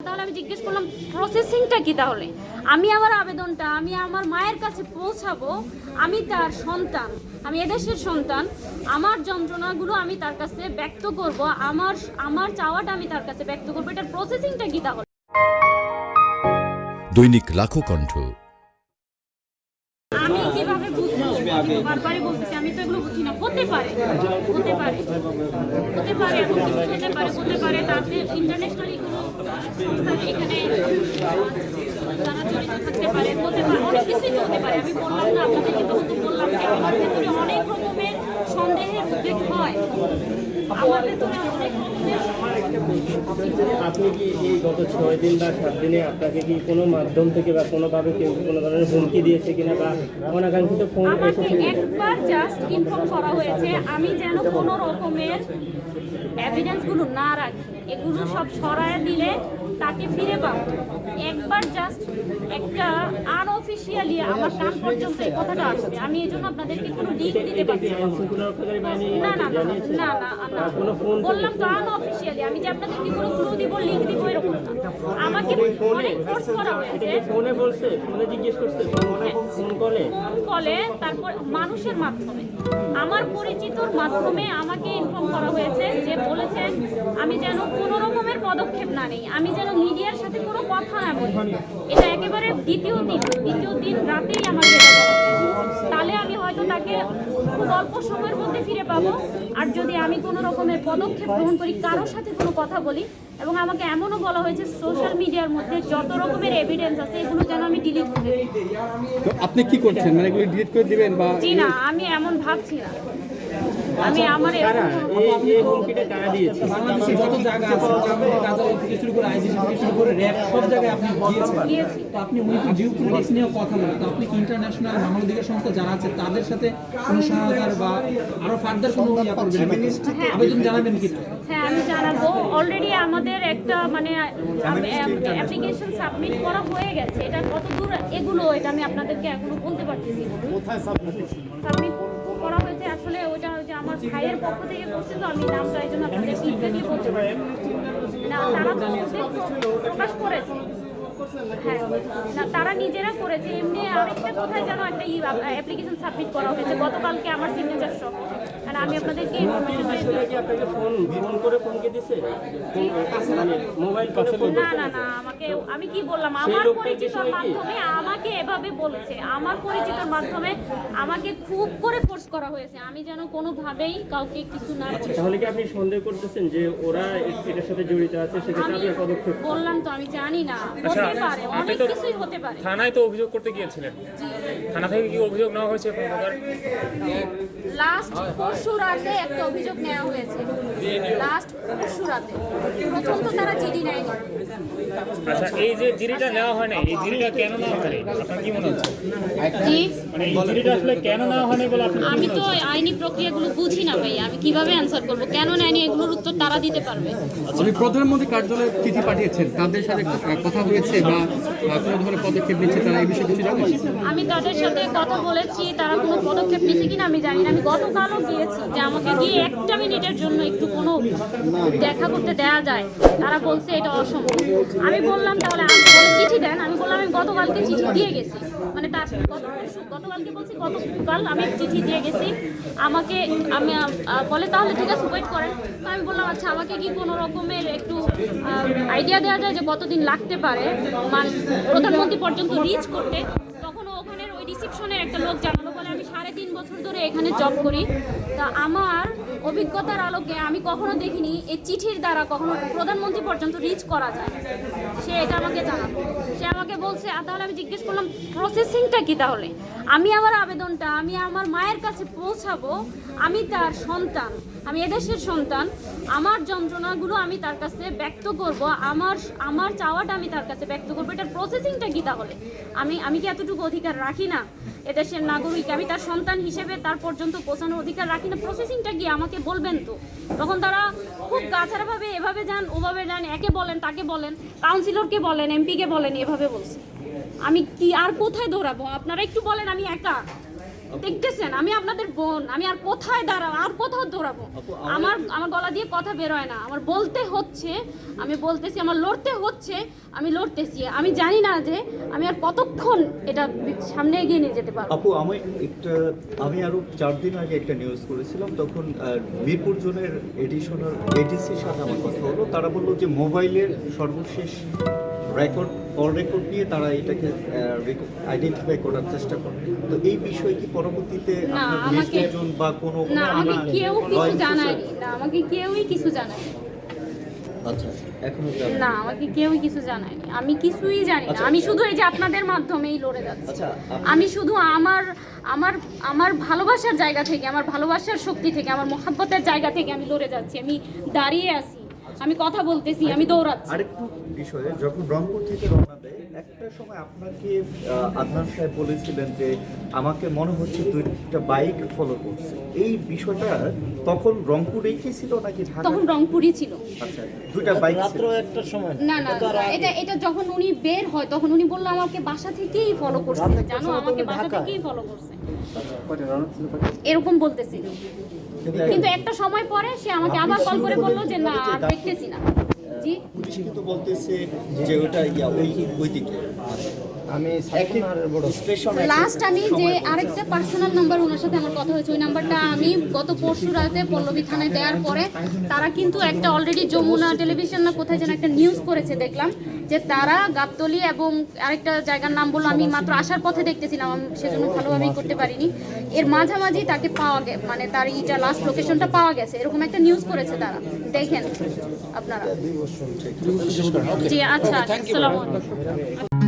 তাহলে আমি জিজ্ঞেস করলাম প্রসেসিংটা কি তাহলে? আমি আমার আবেদনটা আমি আমার মায়ের কাছে পৌঁছাবো আমি তার সন্তান আমি এদেশের সন্তান আমার যন্ত্রণাগুলো আমি তার কাছে ব্যক্ত করব আমার আমার চাওয়াটা আমি তার কাছে ব্যক্ত করব এটার প্রসেসিংটা কি তাহলে? দৈনিক লাখো কণ্ঠ। আমি কীভাবে বুঝব? বারবারই বলতেছি আমি তো এগুলো বুঝি না হতে পারে হতে পারে হতে পারে, এমন কিছু হতে পারে হতে পারে। তাদের ইন্টারন্যাশনালি কোনো এখানে তারা জড়িত থাকতে পারে, হতে পারে, অনেক কিছুই হতে পারে। আমি বললাম না আপনাদেরকে তো তো বললাম যে আমার ভেতরে অনেক রকমের সন্দেহের উদ্বেগ হয়। আমার ভেতরে অনেক আপনি কি এই গত ছয় দিন বা সাত দিনে আপনাকে কি কোনো মাধ্যম থেকে বা কোনোভাবে কেউ কোনো ধরনের হুমকি দিয়েছে কিনা বা অনাকাঙ্ক্ষিত ফোন এসেছে একবার জাস্ট ইনফর্ম করা হয়েছে আমি যেন কোনো রকমের এভিডেন্সগুলো না রাখি। এগুলো সব সরায় দিলে তাকে ফিরে পাবো। একবার জাস্ট একটা আনঅফিসিয়ালি আমার কান পর্যন্ত এই কথাটা আসছে। আমি এই জন্য আপনাদেরকে কোনো লিঙ্ক দিতে পারছি না। না না না না বললাম তো আনঅফিসিয়ালি আমি যে আপনাদেরকে কোনো ক্লু দিব লিঙ্ক দিব এরকম না। আমাকে অনেক ফোর্স করা হয়েছে। ফোনে বলছে ফোনে জিজ্ঞেস করছে ফোন কলে? ফোন কলে তারপর মানুষের মাধ্যমে। আমার পরিচিতর মাধ্যমে আমাকে ইনফর্ম করা হয়েছে যে বলেছেন আমি যেন কোনো রকমের পদক্ষেপ না নেই। আমি যেন মিডিয়ার সাথে কোনো কথা না বলি। এটা একেবারে দ্বিতীয় দিন। দ্বিতীয় দিন রাতেই আমাকে। তাহলে আমি হয়তো তাকে খুব অল্প সময়ের মধ্যে ফিরে পাবো। আর যদি আমি কোনো রকমের পদক্ষেপ গ্রহণ করি কারোর সাথে কোনো কথা বলি এবং আমাকে এমনও বলা হয়েছে সোশ্যাল মিডিয়ার মধ্যে যত রকমের এভিডেন্স আছে এগুলো যেন আমি ডিলিট করে আপনি কি করছেন? মানে এগুলো ডিলিট করে দিবেন বা জি না আমি এমন ভাবছি না। আমি আমার এই এই হুমকিটা কারা দিয়েছে? বাংলাদেশের যত জায়গা আছে জামিনের থেকে শুরু করে আইজিসি থেকে শুরু করে র্যাব সব জায়গায় আপনি গিয়েছেন। তো আপনি উনি তো জিও নিয়ে কথা বলেন। তো আপনি কি ইন্টারন্যাশনাল মানবাধিকার সংস্থা যারা আছে তাদের সাথে কোনো সহায়তার বা আরও ফার্দার কোনো ইয়া করবেন আবেদন জানাবেন কিনা হ্যাঁ আমি জানাব। অলরেডি আমাদের একটা মানে অ্যাপ্লিকেশন সাবমিট করা হয়ে গেছে। এটা কত দূর এগুলো এটা আমি আপনাদেরকে এখনও বলতে পারতেছি সাবমিট ভাইয়ের পক্ষ থেকে করছে তো, আমি নামটা এই জন্য আপনাদের বলতে পারি না, তারা তো প্রকাশ করেছে। না তারা নিজেরা করেছে। এমনি আরেকটা কোথায় যেন একটা অ্যাপ্লিকেশন সাবমিট করা হয়েছে। গতকালকে আমার সিগনেচার সহ আর আমি আপনাদেরকে ইনফরমেশন আসলে কি আপনাকে ফোন ফোন করে হুমকি দিছে? মানে মোবাইল করে না না না আমাকে আমি কি বললাম? আমার পরিচিতর মাধ্যমে আমাকে এভাবে বলেছে। আমার পরিচিতর মাধ্যমে আমাকে খুব করে ফোর্স করা হয়েছে। আমি যেন কোনোভাবেই কাউকে কিছু না তাহলে কি আপনি সন্দেহ করতেছেন যে ওরা এটার সাথে জড়িত আছে? সেক্ষেত্রে আপনার পদক্ষেপ বললাম তো আমি জানি না। আচ্ছা, পারে অনেক তো- কিছুই হতে পারে। থানায় তো অভিযোগ করতে গিয়েছিলেন। থানা থেকে কি অভিযোগ নেওয়া হয়েছে কোনো প্রকার? লাস্ট পরশু রাতে একটা অভিযোগ নেওয়া হয়েছে। লাস্ট পরশু রাতে। প্রথম তো তারা জিডি নেয়নি। আচ্ছা এই যে জিডিটা নেওয়া হয়নি এই জিডিটা কেন নেওয়া হয়নি? আপনার কি মনে হচ্ছে? জি। মানে এই জিডিটা আসলে কেন নেওয়া হয়নি বলে আপনি আমি তো আইনি প্রক্রিয়াগুলো বুঝি না ভাই আমি কীভাবে অ্যান্সার করব? কেন নেয়নি? এগুলোর উত্তর তারা দিতে পারবে। আপনি প্রধানমন্ত্রী কার্যালয়ে চিঠি পাঠিয়েছেন। তাদের সাথে কথা হয়েছে। বা কোনো ধরনের পদক্ষেপ নিচ্ছে, তারা এই বিষয়ে কিছু আমি তাদের সাথে কথা বলেছি, তারা কোনো পদক্ষেপ নিছে কিনা আমি জানি না। আমি গতকালও গিয়েছি যে আমাকে গিয়ে একটা মিনিটের জন্য একটু কোনো দেখা করতে দেয়া যায়। তারা বলছে এটা অসম্ভব। আমি বললাম, তাহলে আমি চিঠি দেন। আমি বললাম, আমি গতকালকে চিঠি দিয়ে গেছি। মানে তার গতকালকে বলছি, গতকাল আমি চিঠি দিয়ে গেছি। আমাকে আমি বলে, তাহলে ঠিক আছে ওয়েট করেন। আমি বললাম আচ্ছা আমাকে কি কোনো রকমের একটু আইডিয়া দেওয়া যায় যে কতদিন লাগতে পারে? প্রধানমন্ত্রী পর্যন্ত রিচ করতে তখন ওখানের ওই রিসিপশনের একটা লোক জানালো বছর ধরে এখানে জব করি। তা আমার অভিজ্ঞতার আলোকে আমি কখনো দেখিনি এই চিঠির দ্বারা কখনো প্রধানমন্ত্রী পর্যন্ত রিচ করা যায়। সে এটা আমাকে জানালো। সে আমাকে বলছে "আ, তাহলে আমি জিজ্ঞেস করলাম প্রসেসিংটা কি তাহলে? আমি আমার আবেদনটা আমি আমার মায়ের কাছে পৌঁছাবো আমি তার সন্তান আমি এদেশের সন্তান আমার যন্ত্রণাগুলো আমি তার কাছে ব্যক্ত করব আমার আমার চাওয়াটা আমি তার কাছে ব্যক্ত করব এটার প্রসেসিংটা কি তাহলে? আমি আমি কি এতটুকু অধিকার রাখি না? এদেশের নাগরিক আমি তার সন্তান হিসেবে তার পর্যন্ত পৌঁছানোর অধিকার রাখি না। প্রসেসিংটা কি আমাকে বলবেন তো? তখন তারা খুব গাছারাভাবে এভাবে যান, ওভাবে যান, একে বলেন, তাকে বলেন কাউন্সিলরকে বলেন এমপিকে বলেন, এভাবে বলছে। আমি কি, আর কোথায় দৌড়াবো? আপনারা একটু বলেন, আমি একা। দেখতেছেন আমি আপনাদের বোন আমি আর কোথায় দাঁড়াবো আর কোথাও দৌড়াবো? আমার আমার গলা দিয়ে কথা বেরোয় না। আমার বলতে হচ্ছে আমি বলতেছি আমার লড়তে হচ্ছে আমি লড়তেছি। আমি জানি না যে আমি আর কতক্ষণ এটা সামনে এগিয়ে নিয়ে যেতে পারব। আপু আমি একটা আমি আরও চার দিন আগে একটা নিউজ করেছিলাম তখন মিরপুর জোনের এডিশনাল এডিসির সাথে আমার কথা হলো তারা বলল যে মোবাইলের সর্বশেষ রেকর্ড কল রেকর্ড নিয়ে তারা এটাকে আইডেন্টিফাই করার চেষ্টা করে। তো এই বিষয়ে কি পরবর্তীতে আপনার বা কোনো না আমাকে কেউ কিছু জানায়নি। না আমাকে কেউই কিছু জানায়নি। আচ্ছা এখনও না আমাকে কেউই কিছু জানায়নি। আমি কিছুই জানি না। আচ্ছা। আমি শুধু এই যে আপনাদের মাধ্যমেই লড়ে যাচ্ছি। আচ্ছা আমি শুধু আমার আমার আমার ভালোবাসার জায়গা থেকে আমার ভালোবাসার শক্তি থেকে আমার মহাব্বতের জায়গা থেকে আমি লড়ে যাচ্ছি। আমি দাঁড়িয়ে আছি। আমি কথা বলতেছি আমি দৌড়াচ্ছি। আরেকটু বিষয়ে যখন রংপুর থেকে একটা সময় আপনাকে আদনান সাহেব বলেছিলেন যে আমাকে মনে হচ্ছে দুইটা বাইক ফলো করছে এই বিষয়টা তখন রংপুরেই কি ছিল নাকি ঢাকা তখন রংপুরই ছিল। আচ্ছা দুইটা বাইক রাত্র একটার সময়। না না এটা এটা যখন উনি বের হয় তখন উনি বলল আমাকে বাসা থেকেই ফলো করছে। জানো আমাকে বাসা থেকেই ফলো করছে। এরকম বলতেছিল। কিন্তু একটা সময় পরে সে আমাকে আবার কল করে বলল যে না আর দেখতেছি না। জি। কিন্তু বলতেছে যে ওটা ইয়া ওই ওইদিকে। আমি লাস্ট আমি যে আরেকটা পার্সোনাল নাম্বার ওনার সাথে আমার কথা হয়েছে ওই নাম্বারটা আমি গত পরশু রাতে পল্লবী থানায় দেওয়ার পরে তারা কিন্তু একটা অলরেডি যমুনা টেলিভিশন না কোথায় যেন একটা নিউজ করেছে দেখলাম যে তারা গাবতলি এবং আরেকটা জায়গার নাম বলল আমি মাত্র আসার পথে দেখতেছিলাম আমি সেজন্য ভালোভাবেই করতে পারিনি। এর মাঝামাঝি তাকে পাওয়া গে মানে তার ইটা লাস্ট লোকেশনটা পাওয়া গেছে এরকম একটা নিউজ করেছে তারা। দেখেন আপনারা। জি আচ্ছা আসসালামু আলাইকুম।